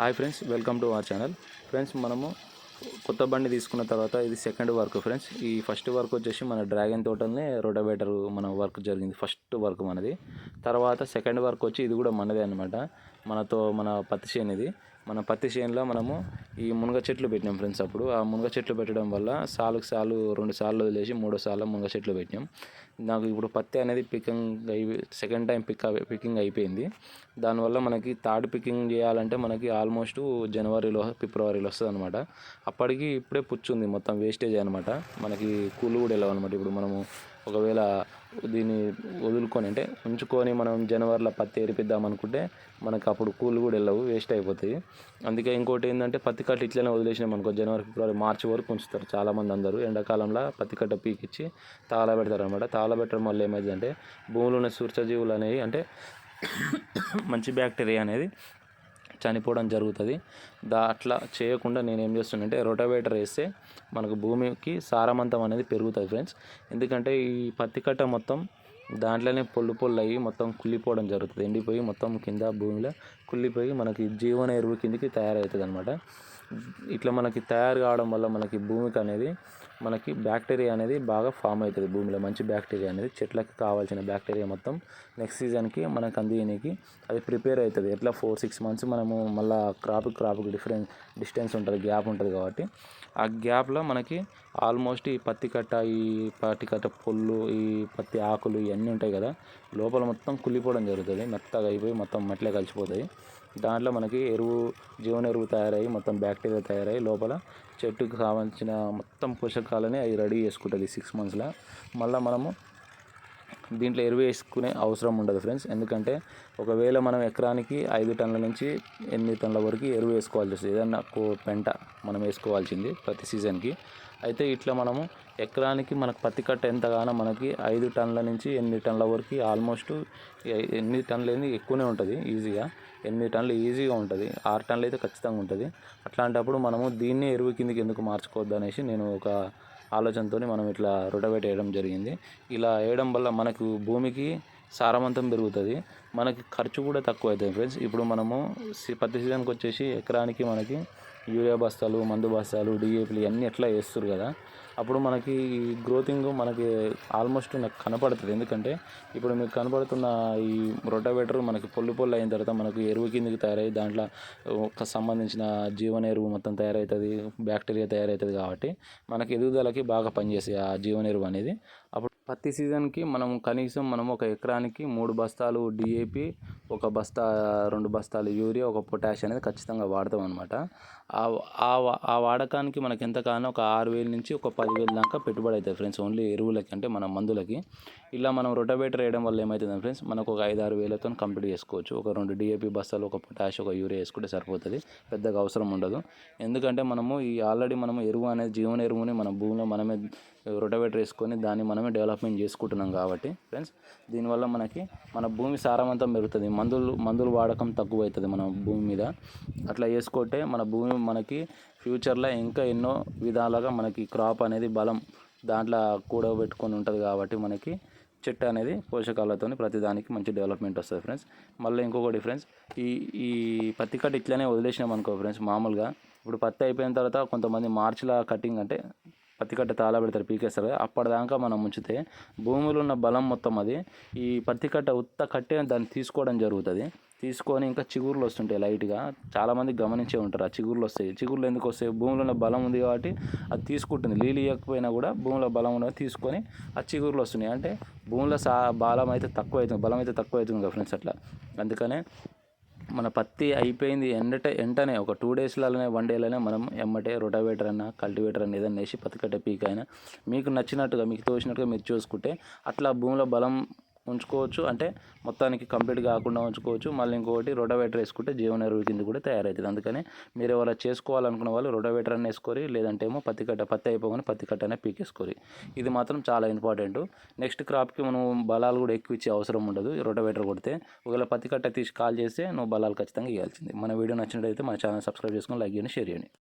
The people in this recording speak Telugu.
Hi friends welcome to our channel friends మనము కొత్త బండి తీసుకున్న తర్వాత ఇది సెకండ్ వర్క్ ఫ్రెండ్స్ ఈ ఫస్ట్ వర్క్ వచ్చేసి మన డ్రాగన్ తోటనే రోటోవేటర్ మన వర్క్ జరిగింది ఫస్ట్ వర్క్ మనది. తర్వాత సెకండ్ వర్క్ వచ్చి ఇది కూడా మనదే అనమాట మనతో మన పత్తి చేనిది. మన పత్తి చేనులో మనము ఈ మునగ చెట్లు పెట్టినాం ఫ్రెండ్స్ అప్పుడు. ఆ మునగ చెట్లు పెట్టడం వల్ల సాలుకు సాలు రెండు సార్లు వదిలేసి మూడో సార్లు మునగ చెట్లు పెట్టినాం. నాకు ఇప్పుడు పత్తి అనేది పికింగ్ అయి సెకండ్ టైం పిక్ పికింగ్ అయిపోయింది. దానివల్ల మనకి థర్డ్ పికింగ్ చేయాలంటే మనకి ఆల్మోస్ట్ జనవరిలో ఫిబ్రవరిలో వస్తుంది అనమాట అప్పటికి ఇప్పుడే పుచ్చుంది మొత్తం వేస్టేజ్ అనమాట మనకి కూలు కూడా వెళ్ళవు అనమాట ఇప్పుడు మనము ఒకవేళ దీన్ని వదులుకొని అంటే ఉంచుకొని మనం జనవరిలో పత్తి ఏరిపిద్దాం అనుకుంటే మనకు అప్పుడు కూలు కూడా వెళ్ళవు వేస్ట్ అయిపోతాయి. అందుకే ఇంకోటి ఏంటంటే పత్తి కట్ట ఇట్లనే వదిలేసినాం అనుకో జనవరి ఫిబ్రవరి మార్చి వరకు ఉంచుతారు చాలామంది అందరూ. ఎండాకాలంలో పత్తి కట్ట పీకిచ్చి తాళ పెడతారు అనమాట తాళ పెట్టడం వల్ల ఏమైందంటే భూమిలో ఉన్న సూర్యజీవులు అనేవి అంటే మంచి బ్యాక్టీరియా అనేది చనిపోవడం జరుగుతుంది. దా అట్లా చేయకుండా నేను ఏం చేస్తున్నానంటే రొటవేటర్ వేస్తే మనకు భూమికి సారవంతం అనేది పెరుగుతుంది ఫ్రెండ్స్. ఎందుకంటే ఈ పత్తి కట్ట మొత్తం దాంట్లోనే పొల్లు పొల్లు అయ్యి మొత్తం కుళ్ళిపోవడం జరుగుతుంది. ఎండిపోయి మొత్తం కింద భూమిలో కుళ్ళిపోయి మనకి జీవన ఎరువు కిందికి తయారవుతుంది అనమాట ఇట్లా మనకి తయారు కావడం వల్ల మనకి భూమికి అనేది మనకి బ్యాక్టీరియా అనేది బాగా ఫామ్ అవుతుంది భూమిలో. మంచి బ్యాక్టీరియా అనేది చెట్లకు కావాల్సిన బ్యాక్టీరియా మొత్తం నెక్స్ట్ సీజన్కి మనకు అందియనికి అది ప్రిపేర్ అవుతుంది. ఎట్లా ఫోర్ సిక్స్ మంత్స్ మనము మళ్ళీ క్రాప్ క్రాప్కి డిఫరెన్స్ డిస్టెన్స్ ఉంటుంది గ్యాప్ ఉంటుంది కాబట్టి ఆ గ్యాప్లో మనకి ఆల్మోస్ట్ ఈ పత్తి కట్ట ఈ పత్తి కట్ట పొల్లు ఈ పత్తి ఆకులు ఇవన్నీ ఉంటాయి కదా. లోపల మొత్తం కుళ్ళిపోవడం జరుగుతుంది. మెత్తగా అయిపోయి మొత్తం మట్టిలో కలిసిపోతాయి. దాంట్లో మనకి ఎరువు జీవన ఎరువు తయారయ్యి మొత్తం బ్యాక్టీరియా తయారయ్యి లోపల చెట్టుకు కావాల్సిన మొత్తం పోషకాలని అవి రెడీ చేసుకుంటుంది సిక్స్ మంత్స్లో మళ్ళీ మనము దీంట్లో ఎరువు వేసుకునే అవసరం ఉండదు ఫ్రెండ్స్. ఎందుకంటే ఒకవేళ మనం ఎకరానికి ఐదు టన్నుల నుంచి ఎనిమిది టన్నుల వరకు ఎరువు వేసుకోవాల్సి వస్తుంది. ఏదన్నా పెంట మనం వేసుకోవాల్సింది ప్రతి సీజన్కి. అయితే ఇట్లా మనము ఎకరానికి మనకు పత్తి కట్ట ఎంతగానో మనకి ఐదు టన్నుల నుంచి ఎనిమిది టన్నుల వరకు ఆల్మోస్ట్ ఎనిమిది టన్నులు అనేది ఎక్కువనే ఉంటుంది ఈజీగా. ఎనిమిది టన్నులు ఈజీగా ఉంటుంది ఆరు టన్నులు అయితే ఖచ్చితంగా ఉంటుంది. అట్లాంటప్పుడు మనము దీన్ని ఎరువు కిందకి ఎందుకు మార్చుకోవద్దు అనేసి నేను ఒక ఆలోచనతో మనం ఇట్లా రొటవేట్ వేయడం జరిగింది. ఇలా వేయడం వల్ల మనకు భూమికి సారవంతం పెరుగుతుంది. మనకి ఖర్చు కూడా తక్కువ అవుతుంది ఫ్రెండ్స్. ఇప్పుడు మనము పత్తి సీజన్కి వచ్చేసి ఎకరానికి మనకి యూరియా బస్తాలు మందు బస్తాలు డిఏపీలు ఇవన్నీ ఎట్లా వేస్తారు కదా? అప్పుడు మనకి గ్రోతింగ్ మనకి ఆల్మోస్ట్ నాకు కనపడుతుంది. ఎందుకంటే ఇప్పుడు మీకు కనపడుతున్న ఈ రొటవేటర్ మనకి పొల్లు పొల్లు అయిన తర్వాత మనకు ఎరువు కిందకి తయారయ్యి దాంట్లో ఒక సంబంధించిన జీవన ఎరువు మొత్తం తయారవుతుంది బ్యాక్టీరియా తయారవుతుంది కాబట్టి మనకి ఎదుగుదలకి బాగా పనిచేస్తాయి ఆ జీవన ఎరువు అనేది. అప్పుడు పత్తి సీజన్కి మనం కనీసం మనం ఒక ఎకరానికి మూడు బస్తాలు డిఏపి ఒక బస్తా రెండు బస్తాలు యూరియా ఒక పొటాష్ అనేది ఖచ్చితంగా వాడతాం అనమాట ఆ వాడకానికి మనకి ఎంత కానో ఒక ఆరు వేల నుంచి ఒక పదివేల దాకా పెట్టుబడి అవుతుంది ఫ్రెండ్స్ ఓన్లీ ఎరువులకి అంటే మన మందులకి. ఇలా మనం రొటవేటర్ వేయడం వల్ల ఏమవుతుంది ఫ్రెండ్స్ మనకు ఒక ఐదు ఆరు వేలతో కంప్లీట్ చేసుకోవచ్చు. ఒక రెండు డిఏపి బస్తాలు ఒక పొటాష్ ఒక యూరియా వేసుకుంటే సరిపోతుంది పెద్దగా అవసరం ఉండదు. ఎందుకంటే మనము ఈ ఆల్రెడీ మనము ఎరువు అనేది జీవన ఎరువుని మన భూమిలో మనమే రొటవేటర్ వేసుకొని దాన్ని మనమే డెవలప్మెంట్ చేసుకుంటున్నాం కాబట్టి ఫ్రెండ్స్ దీనివల్ల మనకి మన భూమి సారవంతం పెరుగుతుంది. మందులు మందులు వాడకం తక్కువ అవుతుంది మన భూమి మీద. అట్లా వేసుకుంటే మన భూమి మనకి ఫ్యూచర్లో ఇంకా ఎన్నో విధాలుగా మనకి క్రాప్ అనేది బలం దాంట్లో కూడబెట్టుకొని ఉంటుంది కాబట్టి మనకి చెట్టు అనేది పోషకాలతో ప్రతిదానికి మంచి డెవలప్మెంట్ వస్తుంది ఫ్రెండ్స్. మళ్ళీ ఇంకొకటి ఫ్రెండ్స్ ఈ ఈ పత్తి కట్ట ఇట్లనే వదిలేసినాం అనుకో ఫ్రెండ్స్ మామూలుగా. ఇప్పుడు పత్తి అయిపోయిన తర్వాత కొంతమంది మార్చిలో కటింగ్ అంటే పత్తి కట్ట తాళ పెడతారు పీకేస్తారు. అప్పటిదాకా మనం ఉంచితే భూమిలో ఉన్న బలం మొత్తం అది ఈ పత్తి కట్ట ఉత్త కట్టే దాన్ని తీసుకోవడం జరుగుతుంది. తీసుకొని ఇంకా చిగుర్లు వస్తుంటాయి లైట్గా. చాలామంది గమనించే ఉంటారు ఆ చిగుర్లు వస్తాయి. చిగుర్లు ఎందుకు వస్తాయి? భూమిలో ఉన్న బలం ఉంది కాబట్టి అది తీసుకుంటుంది. నీళ్ళు ఇవ్వకపోయినా కూడా భూమిలో బలం ఉన్నది తీసుకొని ఆ చిగుర్లు వస్తున్నాయి. అంటే భూమిలో సా బలం అయితే తక్కువ అవుతుంది. బలం అయితే తక్కువ అవుతుంది కదా ఫ్రెండ్స్ అట్లా. అందుకనే మన పత్తి అయిపోయింది ఎండట వెంటనే ఒక టూ డేస్లలోనే వన్ డేలోనే మనం ఎమ్మటే రొటావేటర్ అన్న కల్టివేటర్ అయినా ఏదైనా వేసి పత్తి కట్టే పీక్ అయినా మీకు నచ్చినట్టుగా మీకు తోచినట్టుగా మీరు చూసుకుంటే అట్లా భూమిలో బలం ఉంచుకోవచ్చు. అంటే మొత్తానికి కంప్లీట్ కాకుండా ఉంచుకోవచ్చు. మళ్ళీ ఇంకొకటి రొటవేటర్ వేసుకుంటే జీవన ఎరువు కింద కూడా తయారవుతుంది. అందుకని మీరు ఎవరైనా చేసుకోవాలనుకున్న వాళ్ళు రొటవేటర్ అని వేసుకోరి లేదంటే ఏమో పత్తి కట్ట పత్తి అయిపోగానే పత్తి కట్ట అనే పీకేసుకోరి. ఇది మాత్రం చాలా ఇంపార్టెంట్. నెక్స్ట్ క్రాప్కి మనం బలాలు కూడా ఎక్కువ ఇచ్చే అవసరం ఉండదు. రొటవేటర్ కొడితే ఒకవేళ పత్తి కట్ట తీసి కాల్ చేస్తే నువ్వు బలాలు ఖచ్చితంగా ఇవ్వాల్సింది మన వీడియో నచ్చినట్టయితే మన ఛానల్ సబ్స్క్రైబ్ చేసుకొని లైక్ చేయండి షేర్ చేయండి.